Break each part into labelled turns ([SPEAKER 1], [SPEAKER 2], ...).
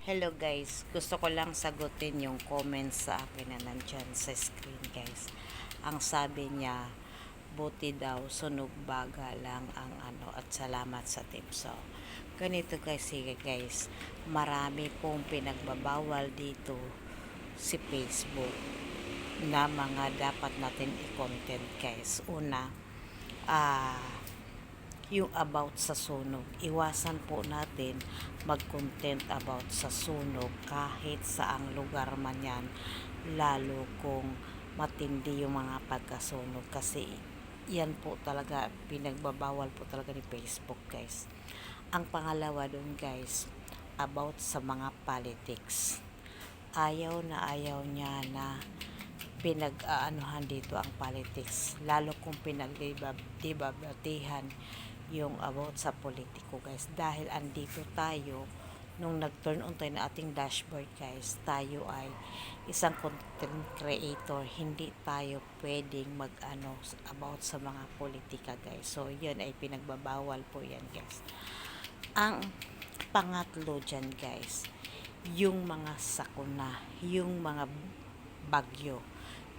[SPEAKER 1] Hello guys, gusto ko lang sagutin yung comments sa akin na nandyan sa screen guys. Ang sabi niya, buti daw, sunog baga lang ang ano at salamat sa tips. So, ganito guys, sige guys, marami pong pinagbabawal dito si Facebook na mga dapat natin i-content guys. Una, ah, yung about sa sunog. Iwasan po natin mag-content about sa sunog kahit saang lugar man yan, lalo kung matindi yung mga pagkasunog kasi yan po talaga, pinagbabawal po talaga ni Facebook guys. Ang pangalawa dun guys, about sa mga politics. Ayaw na ayaw niya na pinag-aanuhan dito ang politics lalo kung pinagdibabatihan yung about sa politiko guys. Dahil andito tayo nung nag-turn on tayo na ating dashboard guys tayo ay isang content creator. Hindi tayo pwedeng mag ano about sa mga politika guys. So yun ay pinagbabawal po yan guys. Ang pangatlo dyan guys yung mga sakuna yung mga bagyo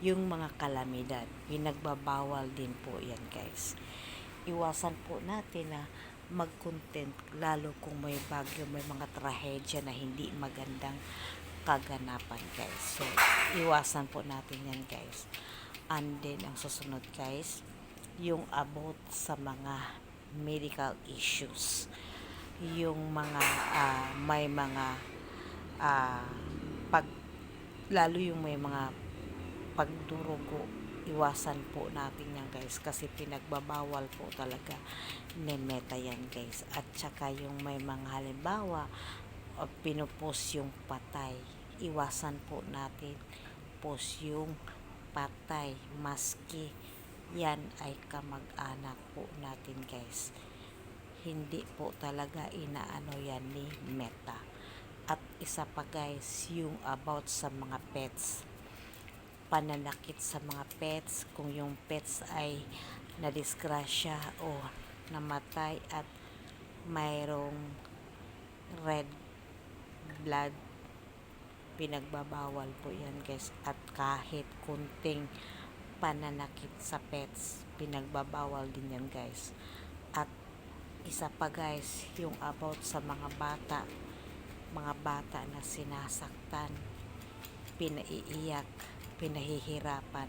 [SPEAKER 1] yung mga kalamidad. Pinagbabawal din po yan guys iwasan po natin na mag-content lalo kung may bagyo, may mga trahedya na hindi magandang kaganapan guys. So, iwasan po natin yan guys. And then, ang susunod guys, yung about sa mga medical issues. Yung mga, ah, may mga, ah, pag, lalo yung may mga pagdurugo iwasan po natin yan guys kasi pinagbabawal po talaga ni Meta yan guys. At saka yung may mga halimbawa o pinupost yung patay. Iwasan po natin post yung patay. Maski yan ay kamag-anak po natin guys. Hindi po talaga inaano yan ni Meta. At isa pa guys yung about sa mga pets pananakit sa mga pets kung yung pets ay nadisgrasya o namatay at mayroong red blood pinagbabawal po yan guys. At kahit kunting pananakit sa pets pinagbabawal din yan guys. At isa pa guys yung about sa mga bata mga bata na sinasaktan pinaiiyak pinahihirapan.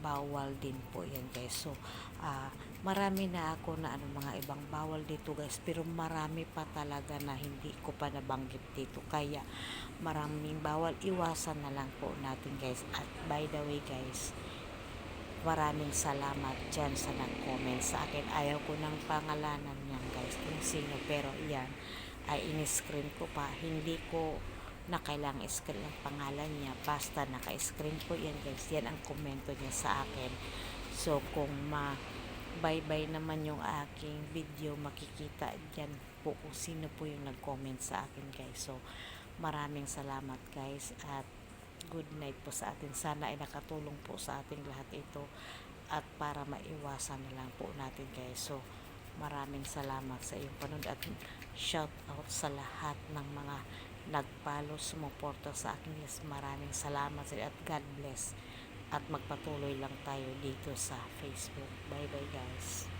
[SPEAKER 1] Bawal din po yan guys. So uh, marami na ako na ano mga ibang bawal dito guys. Pero marami pa talaga na hindi ko pa nabanggit dito. Kaya maraming bawal. Iwasan na lang po natin guys. At by the way guys maraming salamat dyan sa nag-comment sa akin. Ayaw ko ng pangalanan niyan guys kung sino. Pero yan ay in-screen ko pa. Hindi ko na kailangan screen ang pangalan niya. Basta naka-screen po yan guys. Yan ang komento niya sa akin. So kung ma bye bye naman yung aking video makikita dyan po kung sino po yung nag-comment sa akin guys. So maraming salamat guys. At good night po sa atin. Sana ay nakatulong po sa ating lahat ito. At para maiwasan na lang po natin guys. So maraming salamat sa iyong panood. At shout out sa lahat ng mga nagpalo, sumuporta sa akin. Yes, maraming salamat sa at God bless. At magpatuloy lang tayo dito sa Facebook. Bye bye guys.